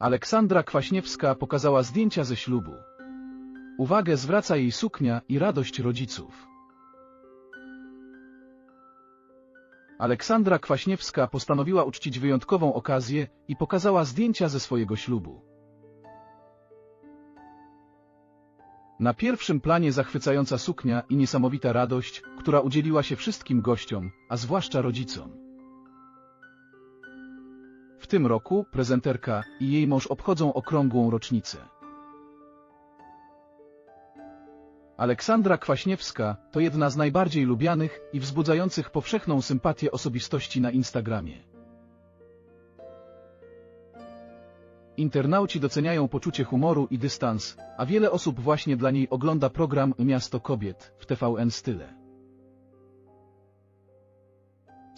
Aleksandra Kwaśniewska pokazała zdjęcia ze ślubu. Uwagę zwraca jej suknia i radość rodziców. Aleksandra Kwaśniewska postanowiła uczcić wyjątkową okazję i pokazała zdjęcia ze swojego ślubu. Na pierwszym planie zachwycająca suknia i niesamowita radość, która udzieliła się wszystkim gościom, a zwłaszcza rodzicom. Tym roku prezenterka i jej mąż obchodzą okrągłą rocznicę. Aleksandra Kwaśniewska to jedna z najbardziej lubianych i wzbudzających powszechną sympatię osobistości na Instagramie. Internauci doceniają poczucie humoru i dystans, a wiele osób właśnie dla niej ogląda program Miasto Kobiet w TVN Style.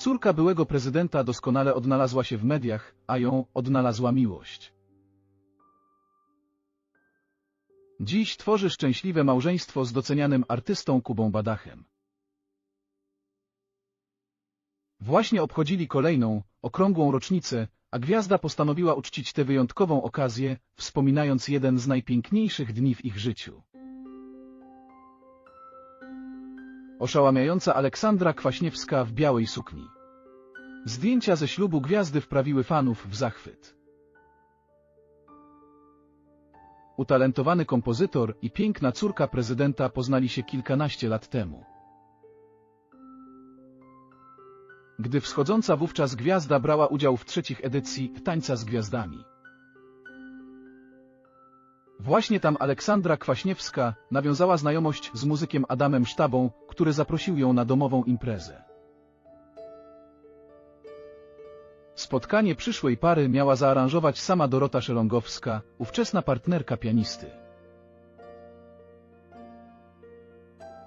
Córka byłego prezydenta doskonale odnalazła się w mediach, a ją odnalazła miłość. Dziś tworzy szczęśliwe małżeństwo z docenianym artystą Kubą Badachem. Właśnie obchodzili kolejną, okrągłą rocznicę, a gwiazda postanowiła uczcić tę wyjątkową okazję, wspominając jeden z najpiękniejszych dni w ich życiu. Oszałamiająca Aleksandra Kwaśniewska w białej sukni. Zdjęcia ze ślubu gwiazdy wprawiły fanów w zachwyt. Utalentowany kompozytor i piękna córka prezydenta poznali się kilkanaście lat temu. Gdy wschodząca wówczas gwiazda brała udział w trzecich edycji Tańca z Gwiazdami. Właśnie tam Aleksandra Kwaśniewska nawiązała znajomość z muzykiem Adamem Sztabą, który zaprosił ją na domową imprezę. Spotkanie przyszłej pary miała zaaranżować sama Dorota Szelongowska, ówczesna partnerka pianisty.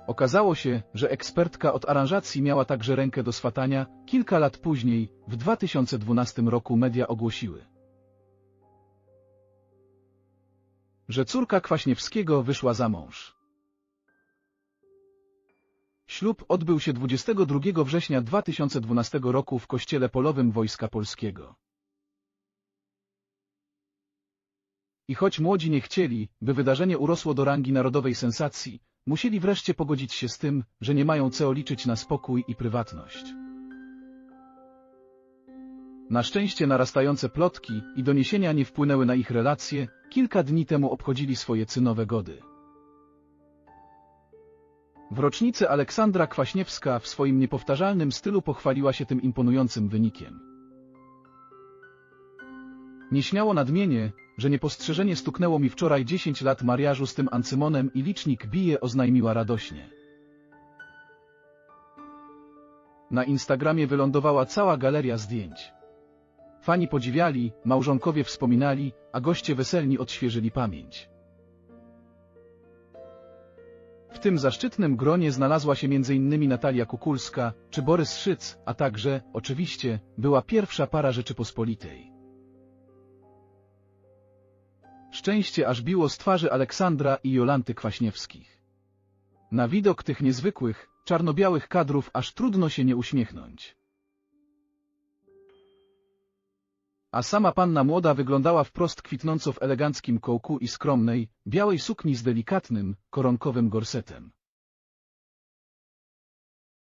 Okazało się, że ekspertka od aranżacji miała także rękę do swatania. Kilka lat później, w 2012 roku media ogłosiły, że córka Kwaśniewskiego wyszła za mąż. Ślub odbył się 22 września 2012 roku w Kościele Polowym Wojska Polskiego. I choć młodzi nie chcieli, by wydarzenie urosło do rangi narodowej sensacji, musieli wreszcie pogodzić się z tym, że nie mają co liczyć na spokój i prywatność. Na szczęście narastające plotki i doniesienia nie wpłynęły na ich relacje, kilka dni temu obchodzili swoje cynowe gody. W rocznicę Aleksandra Kwaśniewska w swoim niepowtarzalnym stylu pochwaliła się tym imponującym wynikiem. Nieśmiało nadmienię, że niepostrzeżenie stuknęło mi wczoraj 10 lat mariażu z tym Ancymonem i licznik bije oznajmiła radośnie. Na Instagramie wylądowała cała galeria zdjęć. Fani podziwiali, małżonkowie wspominali, a goście weselni odświeżyli pamięć. W tym zaszczytnym gronie znalazła się m.in. Natalia Kukulska czy Borys Szyc, a także, oczywiście, była pierwsza para Rzeczypospolitej. Szczęście aż biło z twarzy Aleksandra i Jolanty Kwaśniewskich. Na widok tych niezwykłych, czarno-białych kadrów aż trudno się nie uśmiechnąć. A sama panna młoda wyglądała wprost kwitnąco w eleganckim kołku i skromnej, białej sukni z delikatnym, koronkowym gorsetem.